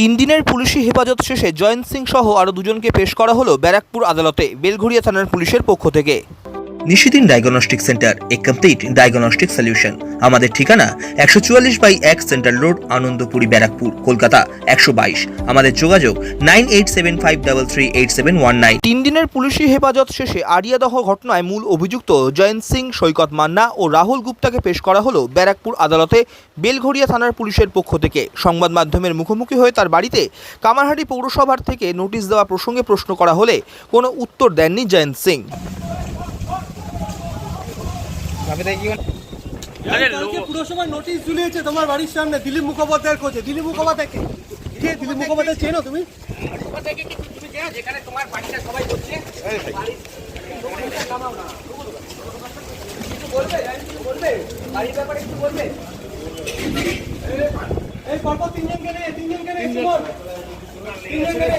তিন দিনের পুলিশি হেফাজত শেষে জয়ন্ত সিং সহ আরও দুজনকে পেশ করা হলো ব্যারাকপুর আদালতে, বেলঘড়িয়া থানার পুলিশের পক্ষ থেকে। Nishidin diagnostic centre, a complete diagnostic solution আমাদের ঠিকানা একশো চুয়াল্লিশ বাই এক সেন্ট্রাল রোড, আনন্দপুরি, ব্যারাকপুর, কলকাতা, একশো বাইশ। আমাদের যোগাযোগ nine eight seven five double three eight seven one nine. তিন দিনের পুলিশি হেফাজত শেষে আরিয়াদহ ঘটনায় মূল অভিযুক্ত জয়ন্ত সিং, সৈকত মান্না ও রাহুল গুপ্তাকে পেশ করা হলো ব্যারাকপুর আদালতে বেলঘড়িয়া থানার পুলিশের পক্ষ থেকে। সংবাদ মাধ্যমের মুখোমুখি হয়ে তার বাড়িতে কামারহাটি পৌরসভার থেকে নোটিশ দেওয়া প্রসঙ্গে প্রশ্ন করা হলে কোনো উত্তর দেননি জয়ন্ত সিং। কালকে পুরসভার নোটিশ ঝুলিয়েছে তোমার বাড়ির সামনে। দিলীপ মুখোপাধ্যায়ের খোঁজে। দিলীপ মুখোপাধ্যায়কে। কে? দিলীপ মুখোপাধ্যায় চেনো তুমি? এই পরপর তিনজনকে নে তিনজনকে নে তিনজনকে নে।